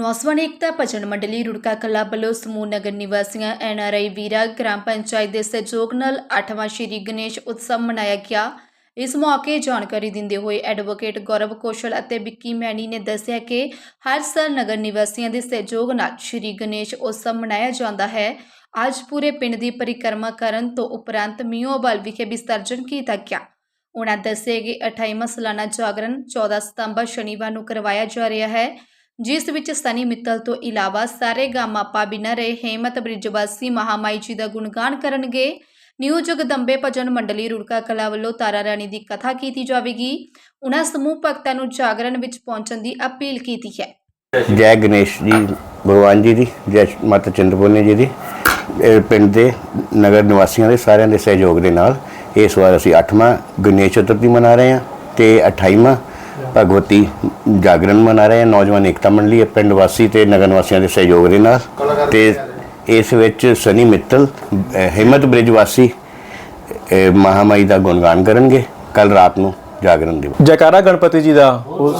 ਨੌਜਵਾਨ ਏਕਤਾ ਭਜਨ ਮੰਡਲੀ ਰੁੜਕਾ ਕਲਾ ਵੱਲੋਂ ਸਮੂਹ ਨਗਰ ਨਿਵਾਸੀਆਂ ਐਨਆਰਆਈ ਵੀਰਾ ਗ੍ਰਾਮ ਪੰਚਾਇਤ ਦੇ ਸਹਿਯੋਗ ਨਾਲ 8ਵਾਂ ਸ਼੍ਰੀ ਗਣੇਸ਼ ਉਤਸਵ ਮਨਾਇਆ ਗਿਆ। ਇਸ ਮੌਕੇ ਜਾਣਕਾਰੀ ਦਿੰਦੇ ਹੋਏ ਐਡਵੋਕੇਟ ਗੌਰਵ ਕੌਸ਼ਲ ਅਤੇ ਵਿੱਕੀ ਮੈਣੀ ਨੇ ਦੱਸਿਆ ਕਿ ਹਰ ਸਾਲ ਨਗਰ ਨਿਵਾਸੀਆਂ ਦੇ ਸਹਿਯੋਗ ਨਾਲ ਸ਼੍ਰੀ ਗਣੇਸ਼ ਉਤਸਵ ਮਨਾਇਆ ਜਾਂਦਾ ਹੈ। ਅੱਜ ਪੂਰੇ ਪਿੰਡ ਦੀ ਪਰਿਕਰਮਾ ਕਰਨ ਤੋਂ ਉਪਰੰਤ ਮੀਓਵਾਲ ਵਿਖੇ ਵਿਸਰਜਨ ਕੀਤਾ ਗਿਆ। ਉਹਨਾਂ ਦੱਸਿਆ ਕਿ 28ਵਾਂ ਸਾਲਾਨਾ ਜਾਗਰਣ 14 ਸਤੰਬਰ ਸ਼ਨੀਵਾਰ ਨੂੰ ਕਰਵਾਇਆ ਜਾ ਰਿਹਾ ਹੈ। ਜਿਸ ਵਿੱਚ ਸਨੀ ਮਿੱਤਲ ਤੋਂ ਇਲਾਵਾ ਸਾਰੇ ਗਾਮਾਪਾ ਬਿਨਾਂ ਰਹੇ ਹੇਮਤ ਬ੍ਰਿਜਵਾਸੀ, ਮਹਾਮਾਈ ਜੀ ਦਾ ਗੁਣਗਾਨ ਕਰਨਗੇ। ਨਿਊ ਜਗਦੰਬੇ ਭਜਨ ਮੰਡਲੀ ਰੁੜਕਾ ਕਲਾ ਵੱਲੋਂ ਤਾਰਾ ਰਾਣੀ ਦੀ ਕਥਾ ਕੀਤੀ ਜਾਵੇਗੀ। ਉਹਨਾਂ ਸਮੂਹ ਭਗਤਾਂ ਨੂੰ ਜਾਗਰਣ ਵਿੱਚ ਪਹੁੰਚਣ ਦੀ ਅਪੀਲ ਕੀਤੀ ਹੈ। ਜੈ ਗਣੇਸ਼ ਜੀ, ਭਗਵਾਨ ਜੀ ਦੀ, ਜੈ ਮਾਤਾ ਚਿੰਤਪੁਰਨੀ ਜੀ ਦੀ ਪਿੰਡ ਦੇ ਨਗਰ ਨਿਵਾਸੀਆਂ ਦੇ ਸਾਰਿਆਂ ਦੇ ਸਹਿਯੋਗ ਦੇ ਨਾਲ ਇਸ ਵਾਰ ਅਸੀਂ 8ਵਾਂ ਗਣੇਸ਼ ਚਤੁਰਥੀ ਮਨਾ ਰਹੇ ਹਾਂ ਤੇ 28ਵਾਂ ਭਗਵਤੀ ਜਾਗਰਣ ਮਨਾ ਰਹੇ ਹਾਂ ਨੌਜਵਾਨ ਏਕਤਾ ਮੰਡਲੀ ਪਿੰਡ ਵਾਸੀ ਤੇ ਨਗਰ ਨਿਵਾਸੀਆਂ ਦੇ ਸਹਿਯੋਗ ਦੇ ਨਾਲ। ਤੇ ਇਸ ਵਿੱਚ ਸਨੀ ਮਿੱਤਲ ਹਿੰਮਤ ਬ੍ਰਿਜ ਵਾਸੀ ਮਹਾਮਾਈ ਦਾ ਗੁਣਗਾਨ ਕਰਨਗੇ। ਕੱਲ ਰਾਤ ਨੂੰ ਜਾਗਰਣ ਦਿਵਸ। ਜੈਕਾਰਾ ਗਣਪਤੀ ਜੀ ਦਾ। ਉਹ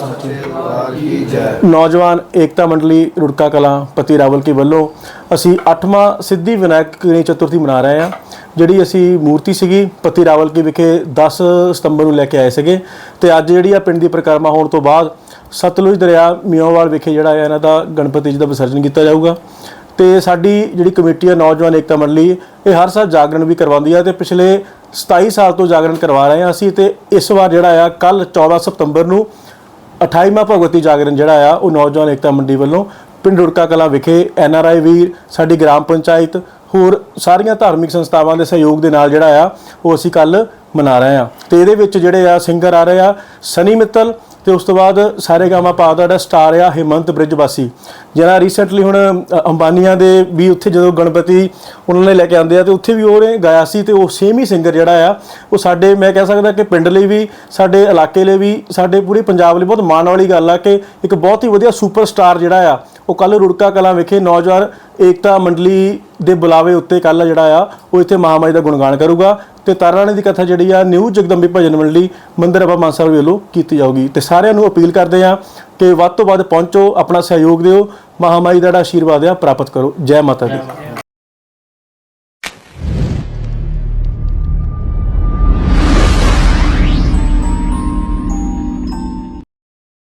ਨੌਜਵਾਨ ਏਕਤਾ ਮੰਡਲੀ ਰੁੜਕਾ ਕਲਾ ਪਤੀ ਰਾਵਲ ਕੀ ਵੱਲੋਂ ਅਸੀਂ 8ਵਾਂ ਸਿੱਧੀ ਵਿਨਾਇਕ ਗਣੇਸ਼ ਚਤੁਰਥੀ ਮਨਾ ਰਹੇ ਹਾਂ, ਜਿਹੜੀ ਅਸੀਂ ਮੂਰਤੀ ਸੀਗੀ ਪਤੀ ਰਾਵਲ ਕੀ ਵਿਖੇ 10 ਸਤੰਬਰ ਨੂੰ ਲੈ ਕੇ ਆਏ ਸੀਗੇ ਤੇ ਅੱਜ ਜਿਹੜੀ ਆ ਪਿੰਡ ਦੀ ਪ੍ਰਕਰਮਾ ਹੋਣ ਤੋਂ ਬਾਅਦ ਸਤਲੁਜ ਦਰਿਆ ਮਿਓਵਾਲ ਵਿਖੇ ਜਿਹੜਾ ਹੈ, ਇਹਨਾਂ ਦਾ ਗਣਪਤੀ ਜੀ ਦਾ ਵਿਸਰਜਨ ਕੀਤਾ ਜਾਊਗਾ। ਤੇ ਸਾਡੀ ਜਿਹੜੀ ਕਮੇਟੀ ਹੈ ਨੌਜਵਾਨ ਏਕਤਾ ਮੰਡਲੀ, ਇਹ ਹਰ ਸਾਲ ਜਾਗਰਣ ਵੀ ਕਰਵਾਉਂਦੀ ਆ ਤੇ ਪਿਛਲੇ 27 ਸਾਲ ਤੋਂ ਜਾਗਰਣ ਕਰਵਾ ਰਹੇ ਹਾਂ ਅਸੀਂ ਤੇ ਇਸ ਵਾਰ ਜਿਹੜਾ ਆ ਕੱਲ 14 ਸਤੰਬਰ ਨੂੰ 28ਵਾਂ ਭਗਵਤੀ ਜਾਗਰਣ ਜਿਹੜਾ ਆ, ਉਹ ਨੌਜਵਾਨ ਏਕਤਾ ਮੰਡੀ ਵੱਲੋਂ ਪਿੰਡ ਰੁੜਕਾ ਕਲਾ ਵਿਖੇ ਐੱਨ ਆਰ ਆਈ ਵੀਰ, ਸਾਡੀ ਗ੍ਰਾਮ ਪੰਚਾਇਤ, ਹੋਰ ਸਾਰੀਆਂ ਧਾਰਮਿਕ ਸੰਸਥਾਵਾਂ ਦੇ ਸਹਿਯੋਗ ਦੇ ਨਾਲ ਜਿਹੜਾ ਆ, ਉਹ ਅਸੀਂ ਕੱਲ ਮਨਾ ਰਹੇ ਆ ਤੇ ਇਹਦੇ ਵਿੱਚ ਜਿਹੜੇ ਆ ਸਿੰਗਰ ਆ ਰਹੇ ਆ, ਸਨੀ ਮਿੱਤਲ ਤੇ ਉਸ ਤੋਂ ਬਾਅਦ ਸਾਰੇ ਗਾਮਾ ਪਾ ਦਾ ਜਿਹੜਾ ਸਟਾਰ ਆ, ਹਿਮੰਤ ਬ੍ਰਿਜਵਾਸੀ ਜਿਹੜਾ ਰੀਸੈਂਟਲੀ ਹੁਣ ਅੰਬਾਨੀਆਂ ਦੇ ਵੀ ਉੱਥੇ ਜਦੋਂ ਗਣਪਤੀ ਉਹਨਾਂ ਨੇ ਲੈ ਕੇ ਆਂਦੇ ਆ ਤੇ ਉੱਥੇ ਵੀ ਉਹਨੇ ਗਾਇਆ ਸੀ ਤੇ ਉਹ ਸੇਮ ਹੀ ਸਿੰਗਰ ਜਿਹੜਾ ਆ, ਉਹ ਸਾਡੇ, ਮੈਂ ਕਹਿ ਸਕਦਾ ਕਿ ਪਿੰਡ ਲਈ ਵੀ, ਸਾਡੇ ਇਲਾਕੇ ਲਈ ਵੀ, ਸਾਡੇ ਪੂਰੇ ਪੰਜਾਬ ਲਈ ਬਹੁਤ ਮਾਣ ਵਾਲੀ ਗੱਲ ਆ ਕਿ ਇੱਕ ਬਹੁਤ ਹੀ ਵਧੀਆ ਸੁਪਰਸਟਾਰ ਜਿਹੜਾ ਆ ਉਹ ਕੱਲ ਰੁੜਕਾ ਕਲਾਂ ਵਿਖੇ ਨੌਜਵਾਨ ਏਕਤਾ ਮੰਡਲੀ ਦੇ ਬੁਲਾਵੇ ਉੱਤੇ ਕੱਲ ਜਿਹੜਾ ਆ, ਉਹ ਇੱਥੇ ਮਹਾਮਾਈ ਦਾ ਗੁਣਗਾਨ ਕਰੂਗਾ। ਤੇ ਤਾਰਾਣੀ ਦੀ ਕਥਾ ਜਿਹੜੀ ਆ, ਨਿਊ ਜਗਦੰਬੀ ਭਜਨ ਮੰਡਲੀ ਮੰਦਰ ਬਾਬਾ ਮਾਨ ਵੱਲੋਂ ਕੀਤੀ ਜਾਊਗੀ। ਤੇ ਸਾਰਿਆਂ ਨੂੰ ਅਪੀਲ ਕਰਦੇ ਆ ਕਿ ਵੱਧ ਤੋਂ ਵੱਧ ਪਹੁੰਚੋ, ਆਪਣਾ ਸਹਿਯੋਗ ਦਿਓ ਮਹਾਮਾਈ ਦਾ ਜਿਹੜਾ ਆਸ਼ੀਰਵਾਦ ਆ, ਪ੍ਰਾਪਤ ਕਰੋ। ਜੈ ਮਾਤਾ ਦੀ।